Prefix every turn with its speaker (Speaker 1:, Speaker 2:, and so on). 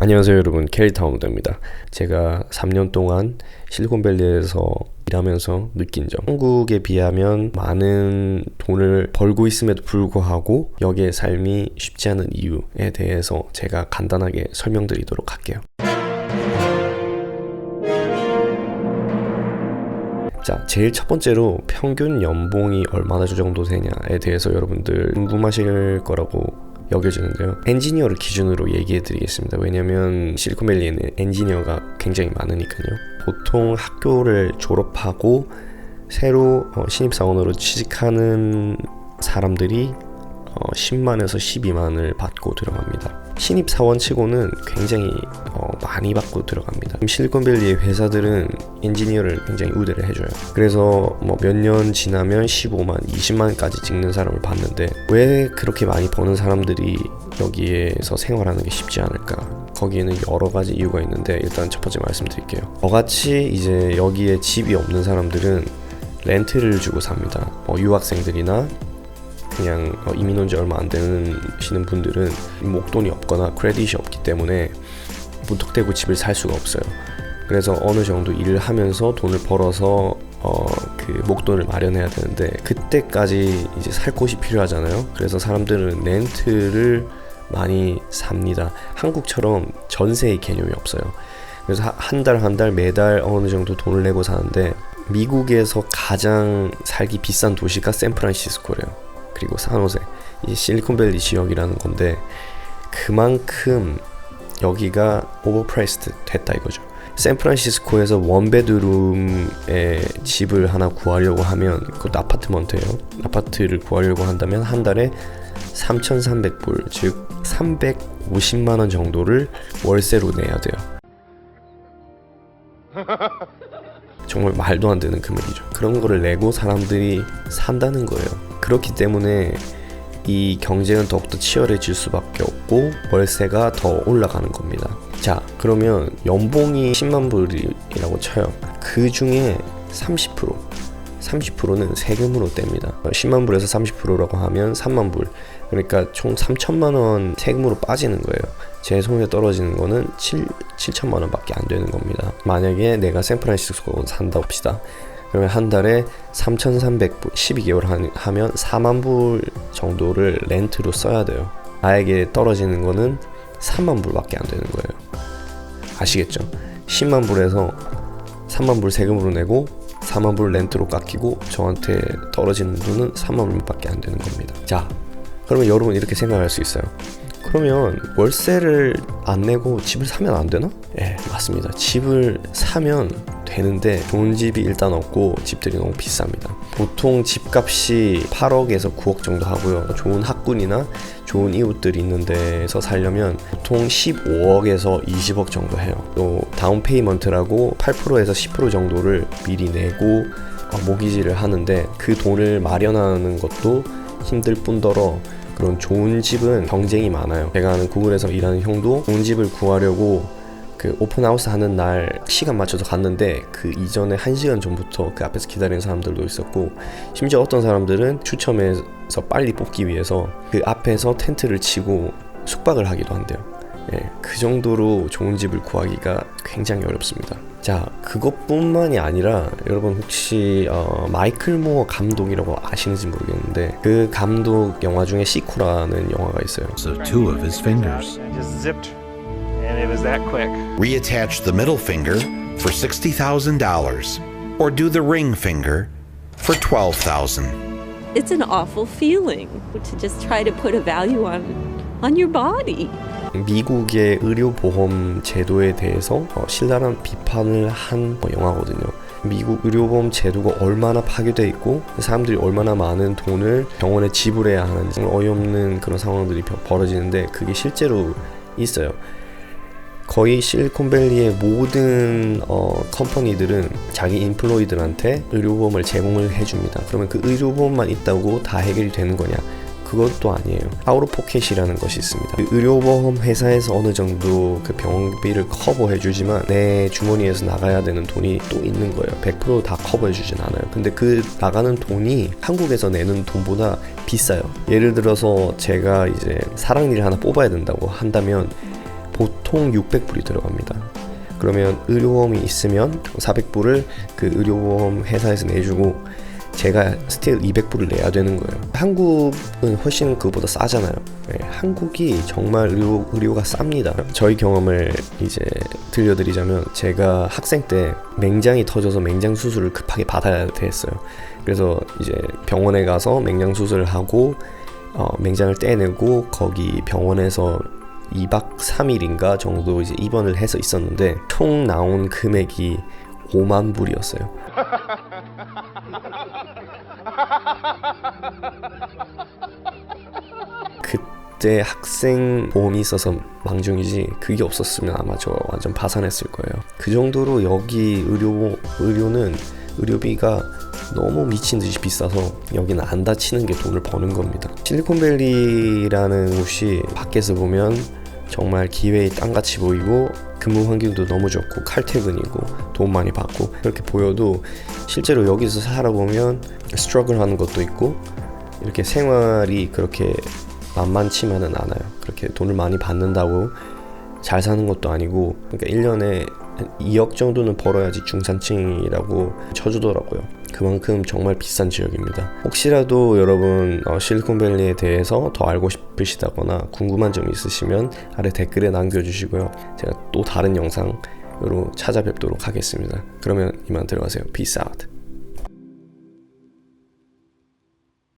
Speaker 1: 안녕하세요 여러분. 캐리타운드입니다. 제가 3년 동안 실리콘밸리에서 일하면서 느낀 점. 한국에 비하면 많은 돈을 벌고 있음에도 불구하고 여기의 삶이 쉽지 않은 이유에 대해서 제가 간단하게 설명드리도록 할게요. 자, 제일 첫 번째로 평균 연봉이 얼마나 정도 되냐에 대해서 여러분들 궁금하실 거라고 여겨지는데요. 엔지니어를 기준으로 얘기해 드리겠습니다. 왜냐면 실리콘밸리에는 엔지니어가 굉장히 많으니까요. 보통 학교를 졸업하고 새로 어, 신입사원으로 취직하는 사람들이 10만에서 어, 12만을 받고 들어갑니다. 신입 사원 치고는 굉장히 어, 많이 받고 들어갑니다. 실리콘밸리의 회사들은 엔지니어를 굉장히 우대를 해줘요. 그래서 뭐 몇 년 지나면 15만, 20만까지 찍는 사람을 봤는데 왜 그렇게 많이 버는 사람들이 여기에서 생활하는 게 쉽지 않을까? 거기에는 여러 가지 이유가 있는데 일단 첫 번째 말씀드릴게요. 저같이 이제 여기에 집이 없는 사람들은 렌트를 주고 삽니다. 뭐 유학생들이나 그냥 어, 이민 온 지 얼마 안 되시는 분들은 목돈이 없거나 크레딧이 없기 때문에 무턱대고 집을 살 수가 없어요. 그래서 어느 정도 일을 하면서 돈을 벌어서 어, 그 목돈을 마련해야 되는데 그때까지 이제 살 곳이 필요하잖아요. 그래서 사람들은 렌트를 많이 삽니다. 한국처럼 전세의 개념이 없어요. 그래서 한 달 한달 매달 어느 정도 돈을 내고 사는데 미국에서 가장 살기 비싼 도시가 샌프란시스코래요. 그리고 산호세 이 실리콘밸리 지역이라는 건데 그만큼 여기가 오버프라이스드 됐다 이거죠. 샌프란시스코에서 원베드룸에 집을 하나 구하려고 하면 그것도 아파트먼트예요. 아파트를 구하려고 한다면 한 달에 3,300불 즉 350만 원 정도를 월세로 내야 돼요. 정말 말도 안 되는 금액이죠. 그런 거를 내고 사람들이 산다는 거예요. 그렇기 때문에 이 경쟁은 더욱더 치열해질 수밖에 없고 월세가 더 올라가는 겁니다. 자, 그러면 연봉이 10만 불이라고 쳐요. 그 중에 30% 30%는 세금으로 뗍니다. 10만 불에서 30%라고 하면 3만 불. 그러니까 총 3천만 원 세금으로 빠지는 거예요. 제 손에 떨어지는 거는 7, 7천만 원밖에 안 되는 겁니다. 만약에 내가 샌프란시스코 산다 봅시다. 그러면 한 달에 3,300불 12개월 하면 4만 불 정도를 렌트로 써야 돼요. 나에게 떨어지는 거는 3만 불밖에 안 되는 거예요. 아시겠죠? 10만 불에서 3만 불 세금으로 내고 4만 불 렌트로 깎이고 저한테 떨어지는 돈은 3만 불밖에 안 되는 겁니다. 자, 그러면 여러분 이렇게 생각할 수 있어요. 그러면 월세를 안 내고 집을 사면 안 되나? 예, 맞습니다. 집을 사면 되는데 좋은 집이 일단 없고 집들이 너무 비쌉니다. 보통 집값이 8억에서 9억 정도 하고요. 좋은 학군이나 좋은 이웃들이 있는 데서 살려면 보통 15억에서 20억 정도 해요. 또 다운 페이먼트라고 8%에서 10% 정도를 미리 내고 어, 모기지를 하는데 그 돈을 마련하는 것도 힘들 뿐더러 그런 좋은 집은 경쟁이 많아요. 제가 아는 구글에서 일하는 형도 좋은 집을 구하려고 그 오픈하우스 하는 날 시간 맞춰서 갔는데 그 이전에 한 시간 전부터 그 앞에서 기다리는 사람들도 있었고 심지어 어떤 사람들은 추첨해서 빨리 뽑기 위해서 그 앞에서 텐트를 치고 숙박을 하기도 한대요. 예, 그 정도로 좋은 집을 구하기가 굉장히 어렵습니다. 자, 그것뿐만이 아니라 여러분 혹시 어, 마이클 모어 감독이라고 아시는지 모르겠는데 그 감독 영화 중에 시코라는 영화가 있어요.
Speaker 2: So
Speaker 3: and it was that quick.
Speaker 2: Reattach the middle finger for $60,000 or do the ring finger for 12,000.
Speaker 4: It's an awful feeling to just try to put a value on on your body.
Speaker 1: 미국의 의료보험 제도에 대해서 어, 신랄한 비판을 한 영화거든요. 미국 의료보험 제도가 얼마나 파괴돼 있고 사람들이 얼마나 많은 돈을 병원에 지불해야 하는지 어이없는 그런 상황들이 벌어지는데 그게 실제로 있어요. 거의 실리콘밸리의 모든 어, 컴퍼니들은 자기 인플로이들한테 의료보험을 제공을 해줍니다. 그러면 그 의료보험만 있다고 다 해결이 되는 거냐? 그것도 아니에요. 아우로 포켓이라는 것이 있습니다. 그 의료보험 회사에서 어느 정도 그 병원비를 커버해 주지만 내 주머니에서 나가야 되는 돈이 또 있는 거예요. 100%다 커버해 주진 않아요. 근데 그 나가는 돈이 한국에서 내는 돈보다 비싸요. 예를 들어서 제가 이제 사랑니를 하나 뽑아야 된다고 한다면 보통 600불이 들어갑니다. 그러면 의료보험이 있으면 400불을 그 의료보험 회사에서 내주고 제가 스틸 200불을 내야 되는 거예요. 한국은 훨씬 그보다 싸잖아요. 예, 한국이 정말 의료, 의료가 쌉니다. 저희 경험을 이제 들려드리자면 제가 학생 때 맹장이 터져서 맹장 수술을 급하게 받아야 됐어요. 그래서 이제 병원에 가서 맹장 수술을 하고 어, 맹장을 떼내고 거기 병원에서 2박 3일인가 정도 이제 입원을 해서 있었는데 총 나온 금액이 5만 불이었어요. 그때 학생 보험이 있어서 망정이지 그게 없었으면 아마 저 완전 파산했을 거예요. 그 정도로 여기 의료 의료는 의료비가 너무 미친 듯이 비싸서 여기는 안 다치는 게 돈을 버는 겁니다. 실리콘밸리라는 곳이 밖에서 보면 정말 기회의 땅같이 보이고 근무 환경도 너무 좋고 칼퇴근이고 돈 많이 받고 그렇게 보여도 실제로 여기서 살아보면 스트러글 하는 것도 있고 이렇게 생활이 그렇게 만만치만은 않아요. 그렇게 돈을 많이 받는다고 잘 사는 것도 아니고 그러니까 1년에 2억 정도는 벌어야지 중산층이라고 쳐주더라고요. 그만큼 정말 비싼 지역입니다. 혹시라도 여러분 어, 실리콘밸리에 대해서 더 알고 싶으시다거나 궁금한 점 있으시면 아래 댓글에 남겨주시고요. 제가 또 다른 영상으로 찾아뵙도록 하겠습니다. 그러면 이만 들어가세요. Peace out.